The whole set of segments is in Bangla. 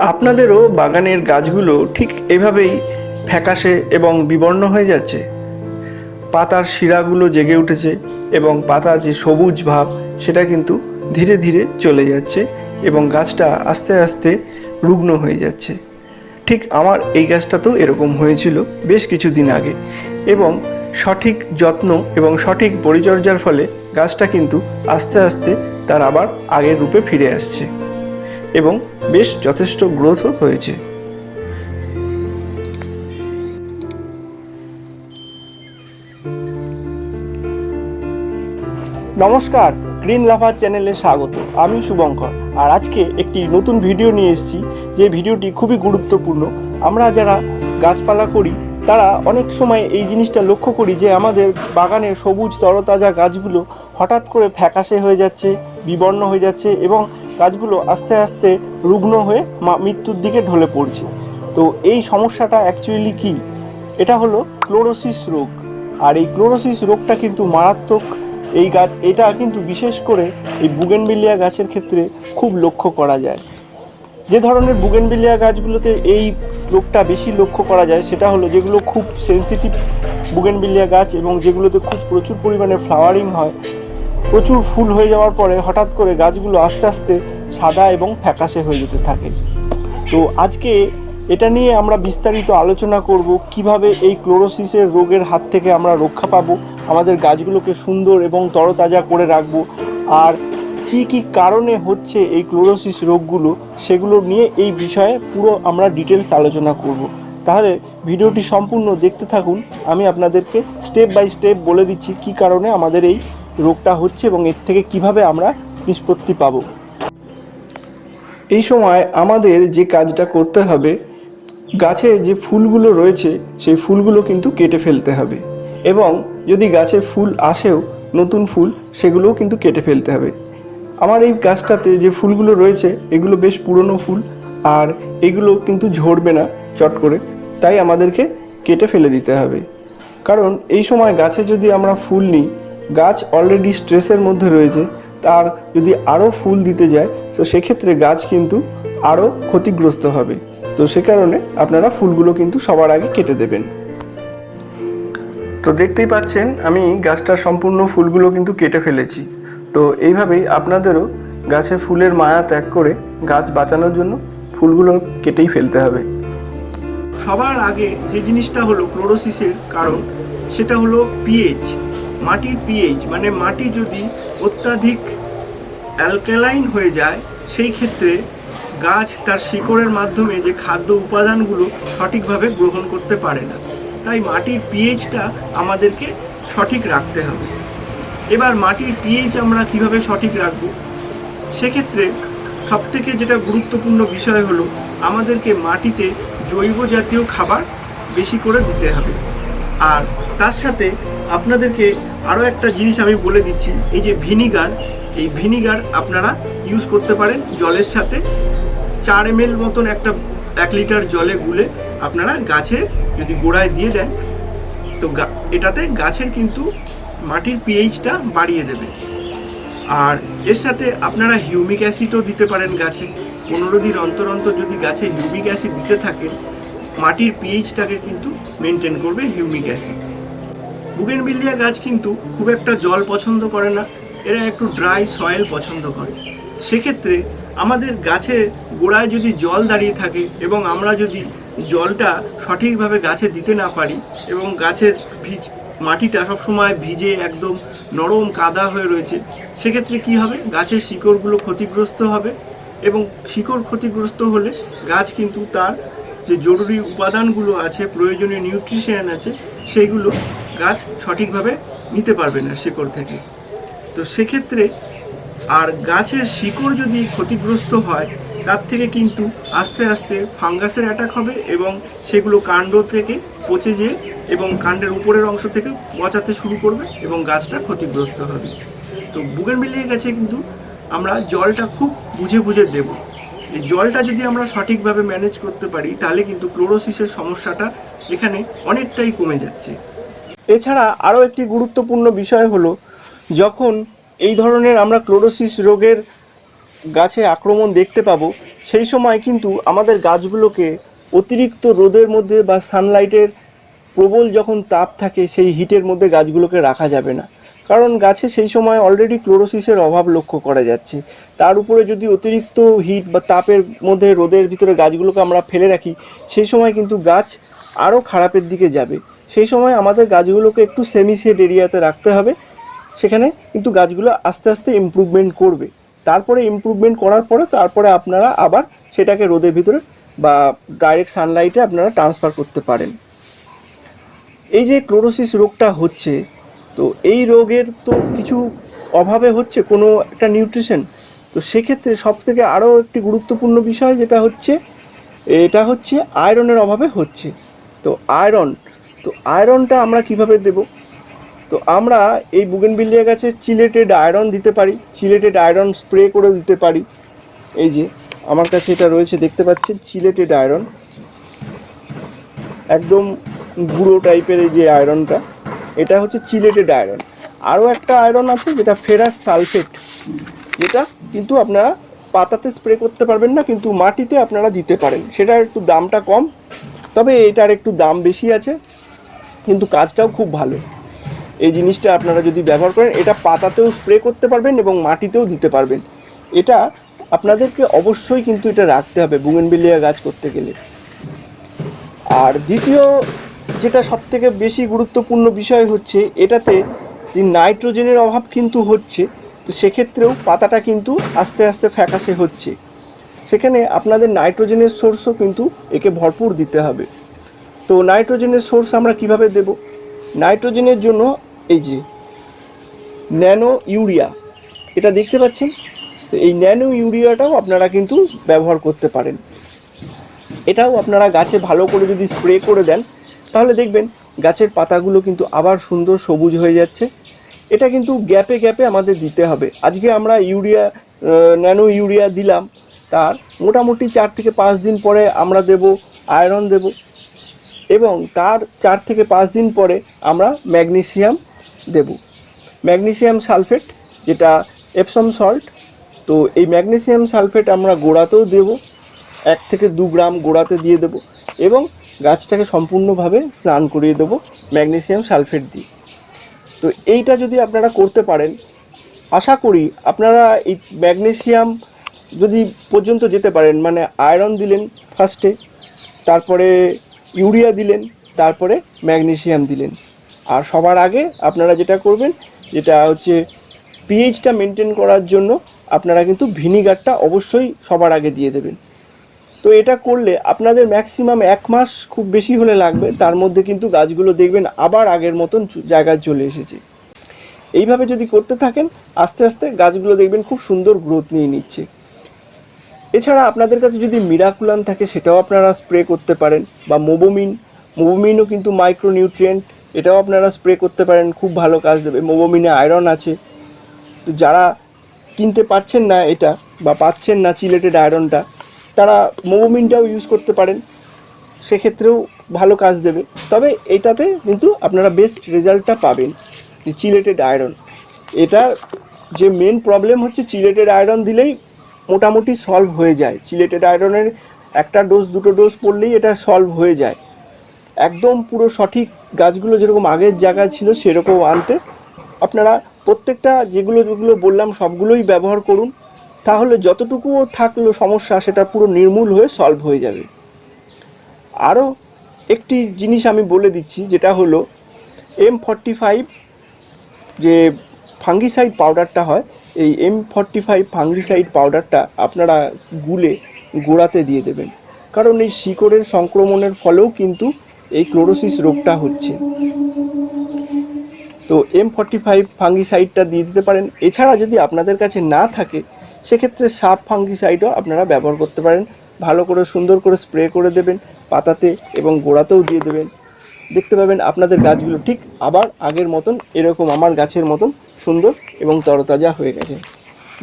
আপনাদেরও বাগানের গাছগুলো ঠিক এভাবেই ফ্যাকাশে এবং বিবর্ণ হয়ে যাচ্ছে। পাতার শিরাগুলো জেগে উঠেছে এবং পাতার যে সবুজ ভাব, সেটা কিন্তু ধীরে ধীরে চলে যাচ্ছে এবং গাছটা আস্তে আস্তে রুগ্ন হয়ে যাচ্ছে। ঠিক আমার এই গাছটাতেও এরকম হয়েছিল বেশ কিছুদিন আগে এবং সঠিক যত্ন এবং সঠিক পরিচর্যার ফলে গাছটা কিন্তু আস্তে আস্তে তার আবার আগের রূপে ফিরে আসছে। এবং বেশ যথেষ্ট গ্রোথও হয়েছে। নমস্কার, গ্রিন লাভার চ্যানেলে স্বাগত। আমি শুভঙ্কর। আর আজকে একটি নতুন ভিডিও নিয়ে এসেছি, যে ভিডিওটি খুবই গুরুত্বপূর্ণ। আমরা যারা গাছপালা করি, তারা অনেক সময় এই জিনিসটা লক্ষ্য করি যে আমাদের বাগানের সবুজ তরতাজা গাছগুলো হঠাৎ করে ফ্যাকাশে হয়ে যাচ্ছে, বিবর্ণ হয়ে যাচ্ছে এবং গাছগুলো আস্তে আস্তে রুগ্ন হয়ে মৃত্যুর দিকে ঢলে পড়ছে। তো এই সমস্যাটা অ্যাকচুয়ালি কি? এটা হলো ক্লোরোসিস রোগ। আর এই ক্লোরোসিস রোগটা কিন্তু মারাত্মক। এই গাছ, এটা কিন্তু বিশেষ করে এই বুগেনবিলিয়া গাছের ক্ষেত্রে খুব লক্ষ্য করা যায়। যে ধরনের বুগেনবিলিয়া গাছগুলোতে এই রোগটা বেশি লক্ষ্য করা যায়, সেটা হলো যেগুলো খুব সেনসিটিভ বুগেনবিলিয়া গাছ এবং যেগুলোতে খুব প্রচুর পরিমাণে ফ্লাওয়ারিং হয় প্রচুর ফুল হয়ে যাওয়ার পরে হঠাৎ করে গাছগুলো আস্তে আস্তে সাদা এবং ফ্যাকাশে হয়ে যেতে থাকে। তো আজকে এটা নিয়ে আমরা বিস্তারিত আলোচনা করব কীভাবে এই ক্লোরোসিসের রোগের হাত থেকে আমরা রক্ষা পাবো, আমাদের গাছগুলোকে সুন্দর এবং তরতাজা করে রাখব, আর কি কি কারণে হচ্ছে এই ক্লোরোসিস রোগগুলো সেগুলো নিয়ে এই বিষয়ে পুরো আমরা ডিটেলস আলোচনা করব। তাহলে ভিডিওটি সম্পূর্ণ দেখতে থাকুন, আমি আপনাদেরকে স্টেপ বাই স্টেপ বলে দিচ্ছি কি কারণে আমাদের এই রোগটা হচ্ছে এবং এর থেকে কীভাবে আমরা নিষ্পত্তি পাবো। এই সময় আমাদের যে কাজটা করতে হবে, গাছে যে ফুলগুলো রয়েছে, সেই ফুলগুলো কিন্তু কেটে ফেলতে হবে এবং যদি গাছে ফুল আসেও, নতুন ফুল, সেগুলোও কিন্তু কেটে ফেলতে হবে। আমার এই গাছটাতে যে ফুলগুলো রয়েছে, এগুলো বেশ পুরনো ফুল আর এগুলো কিন্তু ঝরবে না চট করে, তাই আমাদেরকে কেটে ফেলে দিতে হবে। কারণ এই সময় গাছে যদি আমরা ফুল নিই গাছ অলরেডি স্ট্রেসের মধ্যে রয়েছে, তার যদি আরও ফুল দিতে যায়, তো সেক্ষেত্রে গাছ কিন্তু আরও ক্ষতিগ্রস্ত হবে। তো সে কারণে আপনারা ফুলগুলো কিন্তু সবার আগে কেটে দেবেন। তো দেখতেই পাচ্ছেন, আমি গাছটার সম্পূর্ণ ফুলগুলো কিন্তু কেটে ফেলেছি। তো এইভাবেই আপনাদেরও গাছে ফুলের মায়া ত্যাগ করে গাছ বাঁচানোর জন্য ফুলগুলো কেটেই ফেলতে হবে। সবার আগে যে জিনিসটা হলো ক্লোরোসিসের কারণ, সেটা হলো পিএইচ মাটির পিএইচ মানে মাটি যদি অত্যাধিক অ্যালকালাইন হয়ে যায়, সেই ক্ষেত্রে গাছ তার শিকড়ের মাধ্যমে যে খাদ্য উপাদানগুলো সঠিকভাবে গ্রহণ করতে পারে না। তাই মাটির পিএইচটা আমাদেরকে সঠিক রাখতে হবে। এবার মাটির পিএইচ আমরা কীভাবে সঠিক রাখব? সেক্ষেত্রে সবথেকে যেটা গুরুত্বপূর্ণ বিষয় হলো, আমাদেরকে মাটিতে জৈব জাতীয় খাবার বেশি করে দিতে হবে। আর তার সাথে আপনাদেরকে আরও একটা জিনিস আমি বলে দিচ্ছি, এই যে ভিনিগার, এই ভিনিগার আপনারা ইউজ করতে পারেন জলের সাথে। চার এম এল মতন একটা এক লিটার জলে গুলে আপনারা গাছে যদি গোড়ায় দিয়ে দেন, তো এটাতে গাছের কিন্তু মাটির পিএইচটা বাড়িয়ে দেবে। আর এর সাথে আপনারা হিউমিক অ্যাসিডও দিতে পারেন গাছে। পনেরো দিন অন্তর অন্তর যদি গাছে হিউমিক অ্যাসিড দিতে থাকেন মাটির পিএইচটাকে কিন্তু মেনটেন করবে হিউমিক অ্যাসিড বুগেনবিলিয়া গাছ কিন্তু খুব একটা জল পছন্দ করে না, এরা একটু ড্রাই সয়েল পছন্দ করে। সেক্ষেত্রে আমাদের গাছের গোড়ায় যদি জল দাঁড়িয়ে থাকে এবং আমরা যদি জলটা সঠিকভাবে গাছে দিতে না পারি এবং গাছের ভিজ মাটিটা সবসময় ভিজে একদম নরম কাদা হয়ে রয়েছে, সেক্ষেত্রে কি হবে? গাছের শিকড়গুলো ক্ষতিগ্রস্ত হবে এবং শিকড় ক্ষতিগ্রস্ত হলে গাছ কিন্তু তার যে জরুরি উপাদানগুলো আছে, প্রয়োজনীয় নিউট্রিশন আছে সেইগুলো গাছ সঠিকভাবে নিতে পারবে না শিকড় থেকে। তো সেক্ষেত্রে আর গাছের শিকড় যদি ক্ষতিগ্রস্ত হয়, তার থেকে কিন্তু আস্তে আস্তে ফাঙ্গাসের অ্যাটাক হবে এবং সেগুলো কাণ্ড থেকে পচে যেয়ে এবং কাণ্ডের উপরের অংশ থেকে পচাতে শুরু করবে এবং গাছটা ক্ষতিগ্রস্ত হবে। তো বুগেন মিলিয়ে গেছে কিন্তু আমরা জলটা খুব বুঝে বুঝে দেব। জলটা যদি আমরা সঠিকভাবে ম্যানেজ করতে পারি, তাহলে কিন্তু ক্লোরোসিসের সমস্যাটা এখানে অনেকটাই কমে যাচ্ছে। এছাড়া আরও একটি গুরুত্বপূর্ণ বিষয় হলো, যখন এই ধরনের আমরা ক্লোরোসিস রোগের গাছে আক্রমণ দেখতে পাবো, সেই সময় কিন্তু আমাদের গাছগুলোকে অতিরিক্ত রোদের মধ্যে বা সানলাইটের প্রবল যখন তাপ থাকে, সেই হিটের মধ্যে গাছগুলোকে রাখা যাবে না। কারণ গাছে সেই সময় অলরেডি ক্লোরোসিসের অভাব লক্ষ্য করা যাচ্ছে। তার উপরে যদি অতিরিক্ত হিট বা তাপের মধ্যে রোদের ভিতরে গাছগুলোকে আমরা ফেলে রাখি, সেই সময় কিন্তু গাছ আরও খারাপের দিকে যাবে। সেই সময় আমাদের গাছগুলোকে একটু সেমি শেড এরিয়াতে রাখতে হবে। সেখানে কিন্তু গাছগুলো আস্তে আস্তে ইমপ্রুভমেন্ট করবে। তারপরে ইম্প্রুভমেন্ট করার পরে তারপরে আপনারা আবার সেটাকে রোদের ভিতরে বা ডাইরেক্ট সানলাইটে আপনারা ট্রান্সফার করতে পারেন। এই যে ক্লোরোসিস রোগটা হচ্ছে তো এই রোগের তো কিছু অভাবে হচ্ছে কোনো একটা নিউট্রিশন তো সেক্ষেত্রে সব থেকে আরও একটি গুরুত্বপূর্ণ বিষয় যেটা হচ্ছে, এটা হচ্ছে আয়রনের অভাবে হচ্ছে। তো আয়রন তো আয়রনটা আমরা কীভাবে দেব? তো আমরা এই বুগেন বুগেনবিলিয়া গাছে চিলেটেড আয়রন দিতে পারি চিলেটেড আয়রন স্প্রে করেও দিতে পারি। এই যে, আমার কাছে এটা রয়েছে, দেখতে পাচ্ছেন চিলেটেড আয়রন একদম গুঁড়ো টাইপের এই যে আয়রনটা এটা হচ্ছে চিলেটেড আয়রন। আরও একটা আয়রন আছে যেটা ফেরাস সালফেট। যেটা কিন্তু আপনারা পাতাতে স্প্রে করতে পারবেন না, কিন্তু মাটিতে আপনারা দিতে পারেন। সেটার একটু দামটা কম, তবে এটার একটু দাম বেশি আছে, কিন্তু কাজটাও খুব ভালো। এই জিনিসটা আপনারা যদি ব্যবহার করেন, এটা পাতাতেও স্প্রে করতে পারবেন এবং মাটিতেও দিতে পারবেন। এটা আপনাদেরকে অবশ্যই কিন্তু এটা রাখতে হবে বুগেনবিলিয়া গাছ করতে গেলে। আর দ্বিতীয় যেটা সব থেকে বেশি গুরুত্বপূর্ণ বিষয় হচ্ছে এটাতে যে নাইট্রোজেনের অভাব কিন্তু হচ্ছে, তো সেক্ষেত্রেও পাতাটা কিন্তু আস্তে আস্তে ফ্যাকাশে হচ্ছে। সেখানে আপনাদের নাইট্রোজেনের সোর্সও কিন্তু একে ভরপুর দিতে হবে। তো নাইট্রোজেনের সোর্স আমরা কীভাবে দেব? নাইট্রোজেনের জন্য এই যে ন্যানো ইউরিয়া, এটা দেখতে পাচ্ছেন? তো এই ন্যানো ইউরিয়াটাও আপনারা কিন্তু ব্যবহার করতে পারেন। এটাও আপনারা গাছে ভালো করে যদি স্প্রে করে দেন তাহলে দেখবেন গাছের পাতাগুলো কিন্তু আবার সুন্দর সবুজ হয়ে যাচ্ছে। এটা কিন্তু গ্যাপে গ্যাপে আমাদের দিতে হবে। আজকে আমরা ইউরিয়া ন্যানো ইউরিয়া দিলাম। তার মোটামুটি চার থেকে পাঁচ দিন পরে আমরা দেব, আয়রন দেব। এবং তার চার থেকে পাঁচ দিন পরে আমরা ম্যাগনেসিয়াম দেব। ম্যাগনেসিয়াম সালফেট, যেটা এপসম সল্ট তো এই ম্যাগনেসিয়াম সালফেট আমরা গোড়াতেও দেব। এক থেকে দু গ্রাম গোড়াতে দিয়ে দেব। এবং গাছটাকে সম্পূর্ণভাবে স্নান করিয়ে দেবো ম্যাগনেসিয়াম সালফেট দিয়ে। তো এইটা যদি আপনারা করতে পারেন, আশা করি আপনারা এই ম্যাগনেসিয়াম যদি পর্যন্ত যেতে পারেন মানে আয়রন দিলেন ফার্স্টে তারপরে ইউরিয়া দিলেন, তারপরে ম্যাগনেসিয়াম দিলেন। আর সবার আগে আপনারা যেটা করবেন, যেটা হচ্ছে পিএইচটা মেনটেন করার জন্য আপনারা কিন্তু ভিনিগারটা অবশ্যই সবার আগে দিয়ে দেবেন। তো এটা করলে আপনাদের ম্যাক্সিমাম এক মাস খুব বেশি হলে লাগবে, তার মধ্যে কিন্তু গাছগুলো দেখবেন আবার আগের মতন জায়গায় চলে এসেছে। এইভাবে যদি করতে থাকেন, আস্তে আস্তে গাছগুলো দেখবেন খুব সুন্দর গ্রোথ নিয়ে নিচ্ছে। এছাড়া আপনাদের কাছে যদি মিরাকুলান থাকে, সেটাও আপনারা স্প্রে করতে পারেন, বা মোবোমিন মোবোমিনও কিন্তু মাইক্রোনিউট্রিয়েন্ট এটাও আপনারা স্প্রে করতে পারেন, খুব ভালো কাজ দেবে। মোবোমিনে আয়রন আছে। তো যারা কিনতে পারছেন না এটা, বা পাচ্ছেন না চিলেটেড আয়রনটা তারা মোবোমিনটাও ইউজ করতে পারেন, সেক্ষেত্রেও ভালো কাজ দেবে। তবে এটাতে কিন্তু আপনারা বেস্ট রেজাল্টটা পাবেন চিলেটেড আয়রন এটা যে মেন প্রবলেম হচ্ছে চিলেটেড আয়রন দিলেই মোটামুটি সলভ হয়ে যায়। চিলেটেড আয়রনের একটা ডোজ দুটো ডোজ পড়লেই এটা সলভ হয়ে যায়। একদম পুরো সঠিক গাছগুলো যেরকম আগের জায়গায় ছিল সেরকম আনতে, আপনারা প্রত্যেকটা যেগুলো যেগুলো বললাম সবগুলোই ব্যবহার করুন। তাহলে যতটুকুও থাকল সমস্যা, সেটা পুরো নির্মূল হয়ে সলভ হয়ে যাবে। আরও একটি জিনিস আমি বলে দিচ্ছি, যেটা হলো এম ফর্টি ফাইভ যে ফাঙ্গিসাইড পাউডারটা হয়, এই এম ফর্টি ফাইভ ফাঙ্গিসাইড পাউডারটা আপনারা গুলে গোড়াতে দিয়ে দেবেন। কারণ এই শিকড়ের সংক্রমণের ফলেও কিন্তু এই ক্লোরোসিস রোগটা হচ্ছে। তো এম ফর্টি ফাইভ ফাঙ্গিসাইডটা দিয়ে দিতে পারেন। এছাড়া যদি আপনাদের কাছে না থাকে সেক্ষেত্রে সাপ, ফাঙ্গিসাইডও আপনারা ব্যবহার করতে পারেন। ভালো করে, সুন্দর করে স্প্রে করে দেবেন পাতাতে এবং গোড়াতেও দিয়ে দেবেন। দেখতে পাবেন আপনাদের গাছগুলো ঠিক আবার আগের মতন, এরকম আমার গাছের মতন সুন্দর এবং তরতাজা হয়ে গেছে।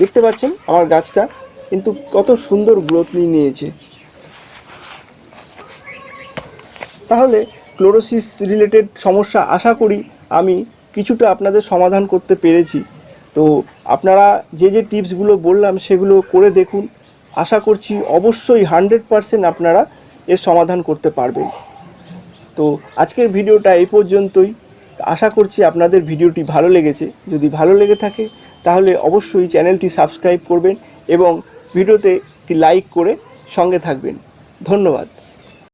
দেখতে পাচ্ছেন আমার গাছটা কিন্তু কত সুন্দর গ্রোথ নিয়ে নিয়েছে। তাহলে ক্লোরোসিস রিলেটেড সমস্যা আশা করি আমি কিছুটা আপনাদের সমাধান করতে পেরেছি। তো আপনারা যে যে টিপসগুলো বললাম সেগুলো করে দেখুন। আশা করছি অবশ্যই হান্ড্রেড পারসেন্ট আপনারা এর সমাধান করতে পারবেন। তো আজকের ভিডিওটা এই পর্যন্তই। আশা করছি আপনাদের ভিডিওটি ভালো লেগেছে। যদি ভালো লেগে থাকে, তাহলে অবশ্যই চ্যানেলটি সাবস্ক্রাইব করবেন এবং ভিডিওতে একটি লাইক করে সঙ্গে থাকবেন। ধন্যবাদ।